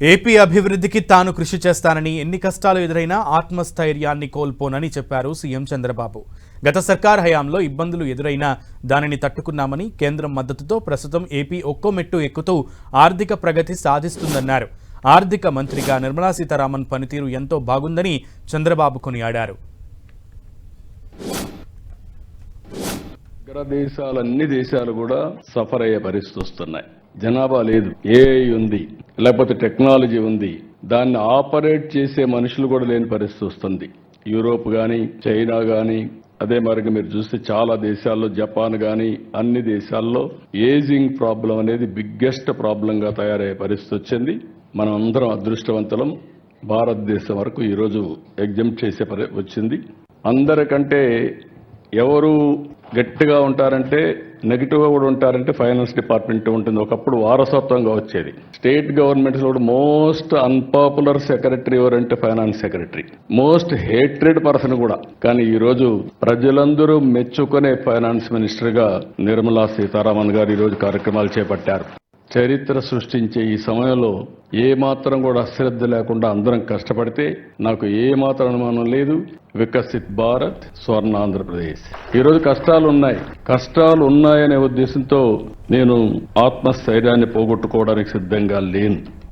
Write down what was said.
AP అభివృద్ధికి తాను కృషి చేస్తానని ఎన్ని కష్టాలు ఎదురైనా ఆత్మస్థైర్యాన్ని కోల్పోనని చెప్పారు సీఎం చంద్రబాబు. గత సర్కార్ హయాంలో ఇబ్బందులు ఎదురైనా దానిని తట్టుకున్నామని కేంద్రం మద్దతుతో ప్రస్తుతం ఏపీ ఒక్కో మెట్టు ఎక్కుతూ ఆర్థిక ప్రగతి సాధిస్తుందన్నారు. ఆర్థిక మంత్రిగా నిర్మలా సీతారామన్ పనితీరు ఎంతో బాగుందని చంద్రబాబు కొనియాడారు. ఇతర దేశాలు దేశాలు కూడా సఫర్ అయ్యే పరిస్థితి వస్తున్నాయి. జనాభా లేదు. ఏఐ ఉంది. లేకపోతే టెక్నాలజీ ఉంది. దాన్ని ఆపరేట్ చేసే మనుషులు కూడా లేని పరిస్థితి వస్తుంది. యూరోప్ కానీ చైనా కానీ అదే మరి మీరు చూస్తే చాలా దేశాల్లో జపాన్ కానీ అన్ని దేశాల్లో ఏజింగ్ ప్రాబ్లం అనేది బిగ్గెస్ట్ ప్రాబ్లంగా తయారయ్యే పరిస్థితి వచ్చింది. మనం అందరం అదృష్టవంతులం. భారతదేశం వరకు ఈరోజు ఎగ్జామ్ చేసే పరి వచ్చింది. అందరికంటే ఎవరు గట్టిగా ఉంటారంటే నెగిటివ్గా కూడా ఉంటారంటే ఫైనాన్స్ డిపార్ట్మెంట్ ఉంటుంది. ఒకప్పుడు వారసత్వంగా వచ్చేది స్టేట్ గవర్నమెంట్స్ కూడా మోస్ట్ అన్పాపులర్ సెక్రటరీ ఎవరంటే finance secretary most hatred person కూడా. కానీ ఈరోజు ప్రజలందరూ మెచ్చుకునే ఫైనాన్స్ మినిస్టర్గా నిర్మలా సీతారామన్ గారు ఈ రోజు కార్యక్రమాలు చేపట్టారు. చరిత్ర సృష్టించే ఈ సమయంలో ఏ మాత్రం కూడా అశ్రద్ధ లేకుండా అందరం కష్టపడితే నాకు ఏ మాత్రం అనుమానం లేదు. వికసిత్ భారత్ స్వర్ణ ఆంధ్రప్రదేశ్. ఈరోజు కష్టాలు ఉన్నాయి. కష్టాలు ఉన్నాయనే ఉద్దేశంతో నేను ఆత్మస్థైర్యాన్ని పోగొట్టుకోవడానికి సిద్ధంగా లేను.